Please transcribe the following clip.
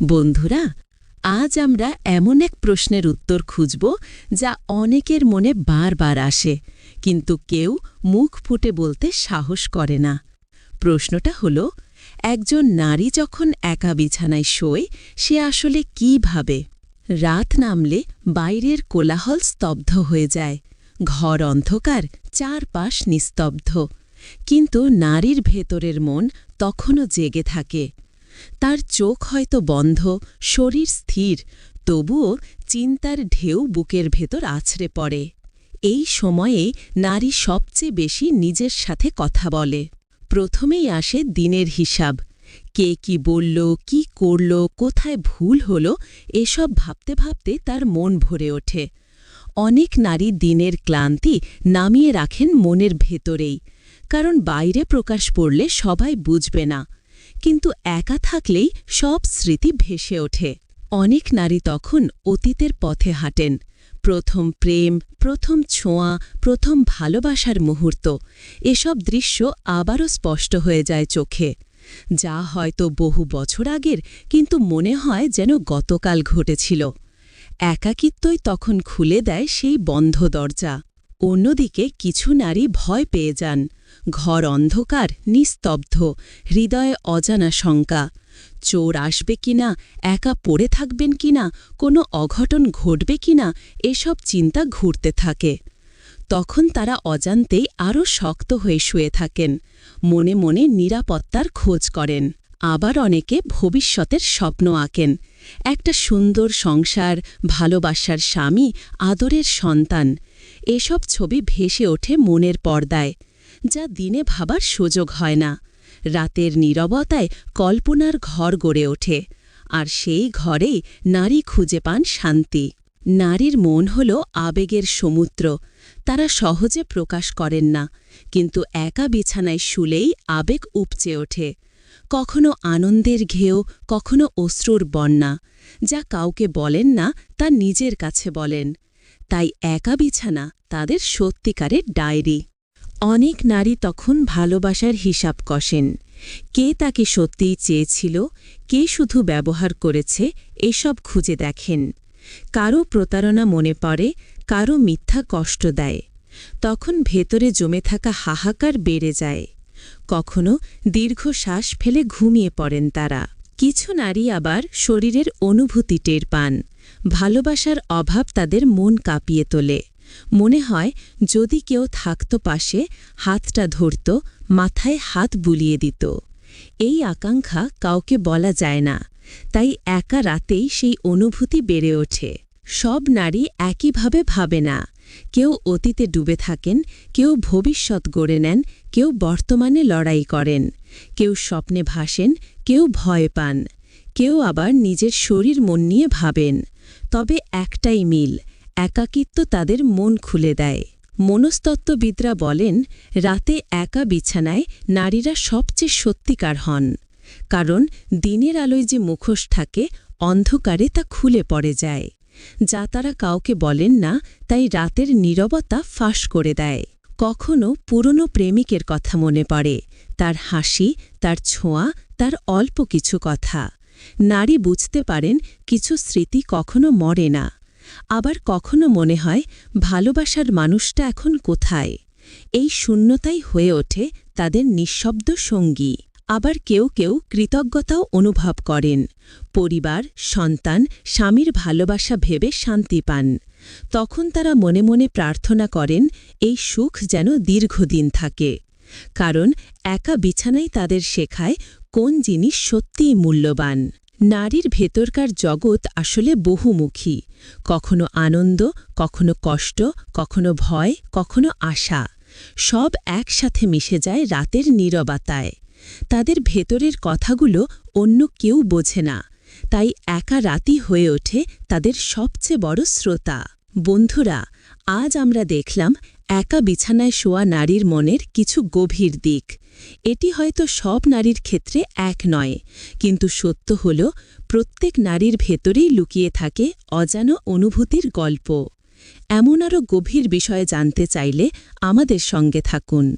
বন্ধুরা, আজ আমরা এমন এক প্রশ্নের উত্তর খুঁজব যা অনেকের মনে বারবার আসে, কিন্তু কেউ মুখ ফুটে বলতে সাহস করে না। প্রশ্নটা হল, একজন নারী যখন একা বিছানায় শোয়, সে আসলে কি ভাবে? রাত নামলে বাইরের কোলাহল স্তব্ধ হয়ে যায়, ঘর অন্ধকার, চারপাশ নিস্তব্ধ। কিন্তু নারীর ভেতরের মন তখনও জেগে থাকে। তার চোখ হয়তো বন্ধ, শরীর স্থির, তবুও চিন্তার ঢেউ বুকের ভেতর আছড়ে পড়ে। এই সময়ে নারী সবচেয়ে বেশি নিজের সাথে কথা বলে। প্রথমেই আসে দিনের হিসাব। কে কি বলল, কি করল, কোথায় ভুল হল, এসব ভাবতে ভাবতে তার মন ভরে ওঠে। অনেক নারী দিনের ক্লান্তি নামিয়ে রাখেন মনের ভেতরেই, কারণ বাইরে প্রকাশ পড়লে সবাই বুঝবে না। কিন্তু একা থাকলেই সব স্মৃতি ভেসে ওঠে। অনেক নারী তখন অতীতের পথে হাঁটেন। প্রথম প্রেম, প্রথম ছোঁয়া, প্রথম ভালোবাসার মুহূর্ত, এসব দৃশ্য আবারও স্পষ্ট হয়ে যায় চোখে। যা হয়তো বহু বছর আগের, কিন্তু মনে হয় যেন গতকাল ঘটেছিল। একাকিত্বই তখন খুলে দেয় সেই বন্ধ দরজা। অন্যদিকে কিছু নারী ভয় পেয়ে যান। ঘর অন্ধকার, নিস্তব্ধ, হৃদয়ে অজানা শঙ্কা। চোর আসবে কিনা, একা পড়ে থাকবেন কিনা, কোনো অঘটন ঘটবে কিনা, এসব চিন্তা ঘুরতে থাকে। তখন তারা অজান্তেই আরও শক্ত হয়ে শুয়ে থাকেন, মনে মনে নিরাপত্তার খোঁজ করেন। আবার অনেকে ভবিষ্যতের স্বপ্ন আঁকেন। একটা সুন্দর সংসার, ভালোবাসার স্বামী, আদরের সন্তান, এসব ছবি ভেসে ওঠে মনের পর্দায়। যা দিনে ভাবার সুযোগ হয় না। রাতের নীরবতায় কল্পনার ঘর গড়ে ওঠে, আর সেই ঘরেই নারী খুঁজে পান শান্তি। নারীর মন হল আবেগের সমুদ্র, তারা সহজে প্রকাশ করেন না, কিন্তু একা বিছানায় শুলেই আবেগ উপচে ওঠে। কখনো আনন্দের ঘেউ, কখনো অশ্রুর বন্যা, যা কাউকে বলেন না, তা নিজের কাছে বলেন। তাই একা বিছানা তাদের সত্যিকারের ডায়েরি। অনেক নারী তখন ভালোবাসার হিসাব কষেন। কে তাকে সত্যিই চেয়েছিল, কে শুধু ব্যবহার করেছে, এসব খুঁজে দেখেন। কারও প্রতারণা মনে পড়ে, কারও মিথ্যা কষ্ট দেয়। তখন ভেতরে জমে থাকা হাহাকার বেড়ে যায়। কখনো দীর্ঘ শ্বাস ফেলে ঘুমিয়ে পড়েন তারা। কিছু নারী আবার শরীরের অনুভূতি টের পান। ভালোবাসার অভাব তাদের মন কাঁপিয়ে তোলে। মনে হয় যদি কেউ থাকত পাশে, হাতটা ধরত, মাথায় হাত বুলিয়ে দিত। এই আকাঙ্ক্ষা কাউকে বলা যায় না, তাই একা রাতেই সেই অনুভূতি বেড়ে ওঠে। সব নারী একইভাবে ভাবে না, কেউ অতীতে ডুবে থাকেন, কেউ ভবিষ্যৎ গড়ে নেন, কেউ বর্তমানে লড়াই করেন, কেউ স্বপ্নে ভাসেন, কেউ ভয় পান, কেউ আবার নিজের শরীর মন নিয়ে ভাবেন। তবে একটাই মিল একাকিত্ব তাদের মন খুলে দেয়। মনস্তত্ত্ববিদরা বলেন, রাতে একা বিছানায় নারীরা সবচেয়ে সত্যিকার হন, কারণ দিনের আলোয় যে মুখোশ থাকে, অন্ধকারে তা খুলে পড়ে যায়। যা তারা কাউকে বলেন না, তাই রাতের নীরবতা ফাঁস করে দেয়। কখনো পুরনো প্রেমিকের কথা মনে পড়ে, তার হাসি, তার ছোঁয়া, তার অল্প কিছু কথা। নারী বুঝতে পারেন, কিছু স্মৃতি কখনো মরে না। আবার কখনো মনে হয় ভালোবাসার মানুষটা এখন কোথায়? এই শূন্যতাই হয়ে ওঠে তাদের নিঃশব্দ সঙ্গী। আবার কেউ কেউ কৃতজ্ঞতাও অনুভব করেন। পরিবার, সন্তান, স্বামীর ভালোবাসা ভেবে শান্তি পান। তখন তারা মনে মনে প্রার্থনা করেন এই সুখ যেন দীর্ঘদিন থাকে। কারণ একা বিছানাই তাদের শেখায় কোন জিনিস সত্যিই মূল্যবান। নারীর ভেতরকার জগৎ আসলে বহুমুখী। কখনো আনন্দ, কখনো কষ্ট, কখনো ভয়, কখনো আশা। সব একসাথে মিশে যায় রাতের নীরবতায়। তাদের ভেতরের কথাগুলো অন্য কেউ বোঝে না। তাই একা রাতি হয়ে ওঠে তাদের সবচেয়ে বড় শ্রোতা। বন্ধুরা, আজ আমরা দেখলাম একা বিছানায় শোয়া নারীর মনের কিছু গভীর দিক। এটি হয়তো সব নারীর ক্ষেত্রে এক নয়, কিন্তু সত্য হল, প্রত্যেক নারীর ভেতরেই লুকিয়ে থাকে অজানো অনুভূতির গল্প। এমন আরও গভীর বিষয়ে জানতে চাইলে আমাদের সঙ্গে থাকুন।